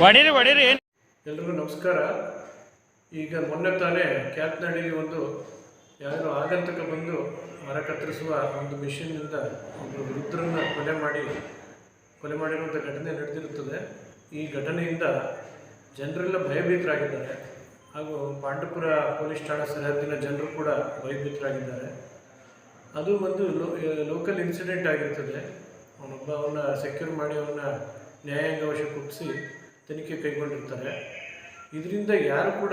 ಹೊಡೀರಿ ಹೊಡೀರಿ ಏನು ಎಲ್ರಿಗೂ ನಮಸ್ಕಾರ. ಈಗ ಮೊನ್ನೆ ತಾನೇ ಕ್ಯಾತ್ನಾಡಿಗೆ ಒಂದು ಯಾರೋ ಆಗಂತಕ ಬಂದು ಮರ ಕತ್ತರಿಸುವ ಒಂದು ಮಿಷನ್ನಿಂದ ಒಬ್ಬರು ವೃದ್ಧರನ್ನ ಕೊಲೆ ಮಾಡಿ ಕೊಲೆ ಮಾಡಿರುವಂಥ ಘಟನೆ ನಡೆದಿರುತ್ತದೆ. ಈ ಘಟನೆಯಿಂದ ಜನರೆಲ್ಲ ಭಯಭೀತರಾಗಿದ್ದಾರೆ. ಹಾಗೂ ಪಾಂಡವಪುರ ಪೊಲೀಸ್ ಠಾಣಾ ಸರಹದ್ದಿನ ಜನರು ಕೂಡ ಭಯಭೀತರಾಗಿದ್ದಾರೆ. ಅದು ಒಂದು ಲೋಕಲ್ ಇನ್ಸಿಡೆಂಟ್ ಆಗಿರ್ತದೆ. ಅವನೊಬ್ಬ ಅವನ್ನ ಸೆಕ್ಯೂರ್ ಮಾಡಿ ಅವನ್ನ ನ್ಯಾಯಾಂಗ ವಶಕ್ಕೆ ಒಪ್ಪಿಸಿ ತನಿಖೆ ಕೈಗೊಂಡಿರ್ತಾರೆ. ಇದರಿಂದ ಯಾರು ಕೂಡ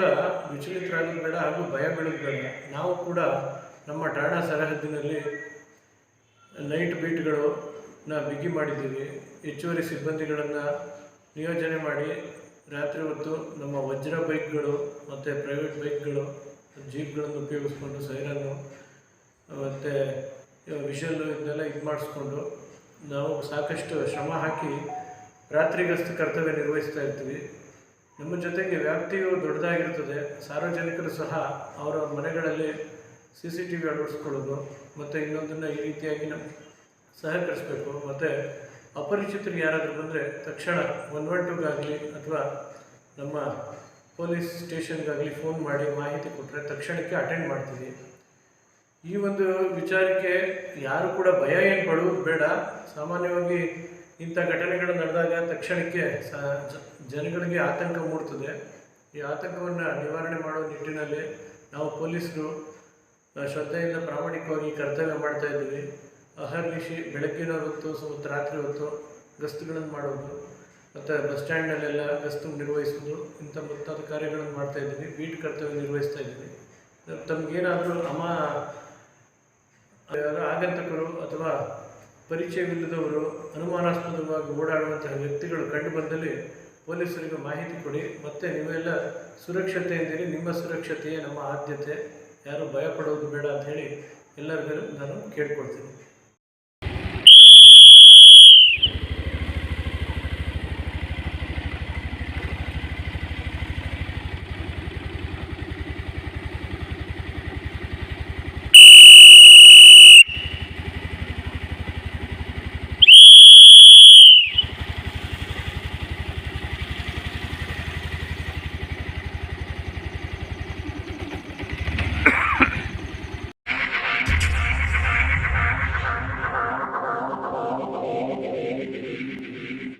ವಿಚಲಿತರಾಗೋದು ಬೇಡ ಹಾಗೂ ಭಯ ಬೀಳೋದು ನಾವು ಕೂಡ ನಮ್ಮ ಠಾಣಾ ಸರಹದ್ದಿನಲ್ಲಿ ನೈಟ್ ಬೀಟ್ಗಳು ಬಿಗಿ ಮಾಡಿದ್ದೀವಿ. ಹೆಚ್ಚುವರಿ ಸಿಬ್ಬಂದಿಗಳನ್ನು ನಿಯೋಜನೆ ಮಾಡಿ ರಾತ್ರಿ ಹೊತ್ತು ನಮ್ಮ ವಜ್ರ ಬೈಕ್ಗಳು ಮತ್ತು ಪ್ರೈವೇಟ್ ಬೈಕ್ಗಳು, ಜೀಪ್ಗಳನ್ನು ಉಪಯೋಗಿಸ್ಕೊಂಡು ಸೈರನ್ನು, ಮತ್ತು ವಿಷಲ್ಲು ಇದನ್ನೆಲ್ಲ ಇದು ಮಾಡಿಸ್ಕೊಂಡು ನಾವು ಸಾಕಷ್ಟು ಶ್ರಮ ಹಾಕಿ ರಾತ್ರಿ ಗಸ್ತು ಕರ್ತವ್ಯ ನಿರ್ವಹಿಸ್ತಾ ಇರ್ತೀವಿ. ನಮ್ಮ ಜೊತೆಗೆ ವ್ಯಾಪ್ತಿಯು ದೊಡ್ಡದಾಗಿರ್ತದೆ. ಸಾರ್ವಜನಿಕರು ಸಹ ಅವರ ಮನೆಗಳಲ್ಲಿ ಸಿ ಸಿ ಟಿ ವಿ ಅಳವಡಿಸ್ಕೊಳ್ಳೋದು, ಮತ್ತು ಇನ್ನೊಂದನ್ನು ಈ ರೀತಿಯಾಗಿ ನಮ್ಮ ಸಹಕರಿಸಬೇಕು. ಮತ್ತು ಅಪರಿಚಿತರು ಯಾರಾದರೂ ಬಂದರೆ ತಕ್ಷಣ ಒನ್ ಒನ್ ಟೂಗಾಗಲಿ ಅಥವಾ ನಮ್ಮ ಪೊಲೀಸ್ ಸ್ಟೇಷನ್ಗಾಗಲಿ ಫೋನ್ ಮಾಡಿ ಮಾಹಿತಿ ಕೊಟ್ಟರೆ ತಕ್ಷಣಕ್ಕೆ ಅಟೆಂಡ್ ಮಾಡ್ತೀವಿ. ಈ ಒಂದು ವಿಚಾರಕ್ಕೆ ಯಾರು ಕೂಡ ಭಯ ಏನು ಪಡುವುದು ಬೇಡ. ಸಾಮಾನ್ಯವಾಗಿ ಇಂಥ ಘಟನೆಗಳು ನಡೆದಾಗ ತಕ್ಷಣಕ್ಕೆ ಜನಗಳಿಗೆ ಆತಂಕ ಮೂಡ್ತದೆ. ಈ ಆತಂಕವನ್ನು ನಿವಾರಣೆ ಮಾಡೋ ನಿಟ್ಟಿನಲ್ಲಿ ನಾವು ಪೊಲೀಸರು, ಶ್ರದ್ಧೆಯಿಂದ ಪ್ರಾಮಾಣಿಕವಾಗಿ ಕರ್ತವ್ಯ ಮಾಡ್ತಾ ಇದ್ದೀವಿ. ಅಹರ್ನಿಶಿ ಬೆಳಗ್ಗಿನ ಹೊತ್ತು, ಸ್ವಲ್ಪ ರಾತ್ರಿ ಹೊತ್ತು ಗಸ್ತುಗಳನ್ನು ಮಾಡೋದು, ಮತ್ತು ಬಸ್ ಸ್ಟ್ಯಾಂಡಲ್ಲೆಲ್ಲ ಗಸ್ತು ನಿರ್ವಹಿಸೋದು ಇಂಥ ಮುಂತಾದ ಕಾರ್ಯಗಳನ್ನು ಮಾಡ್ತಾ ಇದ್ದೀವಿ, ಬೀಟ್ ಕರ್ತವ್ಯ ನಿರ್ವಹಿಸ್ತಾ ಇದ್ದೀವಿ. ತಮಗೇನಾದರೂ ಅಮ ಆಗಂತಕರು ಅಥವಾ ಪರಿಚಯವಿಲ್ಲದವರು ಅನುಮಾನಾಸ್ಪದವಾಗಿ ಓಡಾಡುವಂತಹ ವ್ಯಕ್ತಿಗಳು ಕಂಡು ಬಂದಲ್ಲಿ ಪೊಲೀಸರಿಗೆ ಮಾಹಿತಿ ಕೊಡಿ, ಮತ್ತು ನೀವೆಲ್ಲ ಸುರಕ್ಷತೆಯಿಂದಿರಿ, ನಿಮ್ಮ ಸುರಕ್ಷತೆಯೇ ನಮ್ಮ ಆದ್ಯತೆ, ಯಾರು ಭಯಪಡೋದು ಬೇಡ ಅಂತ ಹೇಳಿ ಎಲ್ಲರಿಗೂ ನಾನು ಕೇಳ್ಕೊಳ್ತೀನಿ.